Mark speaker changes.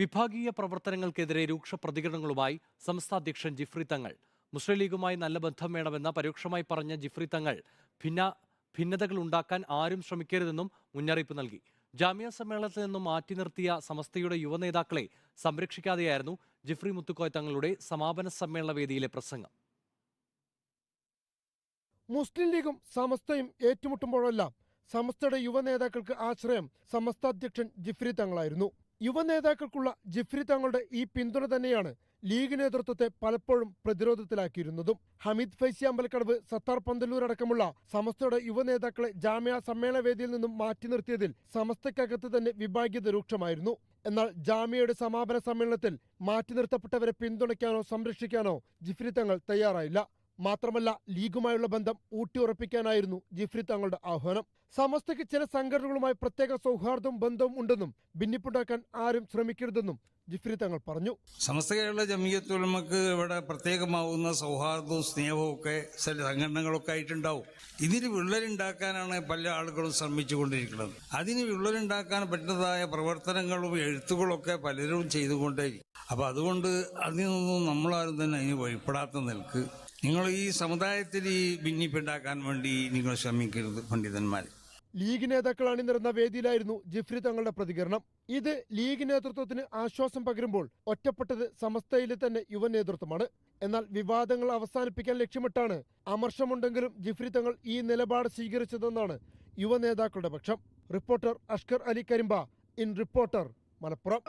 Speaker 1: വിഭാഗീയ പ്രവർത്തനങ്ങൾക്കെതിരെ രൂക്ഷ പ്രതികരണങ്ങളുമായി സംസ്ഥാന അധ്യക്ഷൻ ജിഫ്രി തങ്ങൾ. മുസ്ലിം ലീഗുമായി നല്ല ബന്ധം വേണമെന്ന് പരോക്ഷമായി പറഞ്ഞ ജിഫ്രി തങ്ങൾ ഭിന്ന ഭിന്നതകൾ ഉണ്ടാക്കാൻ ആരും ശ്രമിക്കരുതെന്നും മുന്നറിയിപ്പ് നൽകി. ജാമ്യ സമ്മേളനത്തിൽ നിന്നും മാറ്റി നിർത്തിയ സമസ്തയുടെ യുവനേതാക്കളെ സംരക്ഷിക്കാതെയായിരുന്നു ജിഫ്രി മുത്തുക്കോയ തങ്ങളുടെ സമാപന സമ്മേളന വേദിയിലെ പ്രസംഗം.
Speaker 2: മുസ്ലിം ലീഗും സമസ്തയും ഏറ്റുമുട്ടുമ്പോഴെല്ലാം സമസ്തയുടെ യുവനേതാക്കൾക്ക് ആശ്രയം സമസ്ത അധ്യക്ഷൻ ജിഫ്രി തങ്ങളായിരുന്നു. യുവ നേതാക്കൾക്കുള്ള ജിഫ്രി തങ്ങളുടെ ഈ പിന്തുണ തന്നെയാണ് ലീഗ് നേതൃത്വത്തെ പലപ്പോഴും പ്രതിരോധത്തിലാക്കിയിരുന്നതും. ഹമീദ് ഫൈസി അമ്പലക്കടവ് സത്താർ പന്തല്ലൂർ അടക്കമുള്ള സമസ്തയുടെ യുവനേതാക്കളെ ജാമ്യ സമ്മേളന വേദിയിൽ നിന്നും മാറ്റി നിർത്തിയതിൽ സമസ്തക്കകത്ത് തന്നെ വിഭാഗ്യത രൂക്ഷമായിരുന്നു. എന്നാൽ ജാമ്യയുടെ സമാപന സമ്മേളനത്തിൽ മാറ്റി നിർത്തപ്പെട്ടവരെ പിന്തുണയ്ക്കാനോ സംരക്ഷിക്കാനോ ജിഫ്രി തങ്ങൾ തയ്യാറായില്ല. മാത്രമല്ല ലീഗുമായുള്ള ബന്ധം ഊട്ടിയുറപ്പിക്കാനായിരുന്നു ജിഫ്രി തങ്ങളുടെ ആഹ്വാനം. സമസ്തയ്ക്ക് ചില സംഘടനകളുമായി പ്രത്യേക സൗഹാർദ്ദവും ബന്ധവും ഉണ്ടെന്നും ഭിന്നിപ്പുണ്ടാക്കാൻ ആരും ശ്രമിക്കരുതെന്നും ജിഫ്രി തങ്ങൾ പറഞ്ഞു.
Speaker 3: സമസ്ത കേരള ജമീയത്തുലമക്ക് ഇവിടെ പ്രത്യേകമാവുന്ന സൗഹാർദ്ദവും സ്നേഹവും ഒക്കെ സംഘടനകളൊക്കെ ആയിട്ടുണ്ടാവും. ഇതിന് വിള്ളലുണ്ടാക്കാനാണ് പല ആളുകളും ശ്രമിച്ചുകൊണ്ടിരിക്കുന്നത്. അതിന് വിള്ളലുണ്ടാക്കാൻ പറ്റുന്നതായ പ്രവർത്തനങ്ങളും എഴുത്തുകളൊക്കെ പലരും ചെയ്തുകൊണ്ടേയിരിക്കും. അപ്പൊ അതുകൊണ്ട് അതിൽ നിന്നും നമ്മളാരും തന്നെ അതിന് വഴിപ്പെടാത്ത നിൽക്ക്. നിങ്ങൾ ഈ സമുദായത്തിൽ ഈ ഭിന്നിപ്പുണ്ടാക്കാൻ വേണ്ടി നിങ്ങൾ ശ്രമിക്കരുത് പണ്ഡിതന്മാർ
Speaker 2: ലീഗ് നേതാക്കൾ അണിനിരുന്ന വേദിയിലായിരുന്നു ജിഫ്രി തങ്ങളുടെ പ്രതികരണം. ഇത് ലീഗ് നേതൃത്വത്തിന് ആശ്വാസം പകരുമ്പോൾ ഒറ്റപ്പെട്ടത് സമസ്തയിലെ തന്നെ യുവ നേതൃത്വമാണ്. എന്നാൽ വിവാദങ്ങൾ അവസാനിപ്പിക്കാൻ ലക്ഷ്യമിട്ടാണ് അമർഷമുണ്ടെങ്കിലും ജിഫ്രി തങ്ങൾ ഈ നിലപാട് സ്വീകരിച്ചതെന്നാണ് യുവ നേതാക്കളുടെ പക്ഷം. Reporter Ashkar Ali Karimba in reporter Malappuram.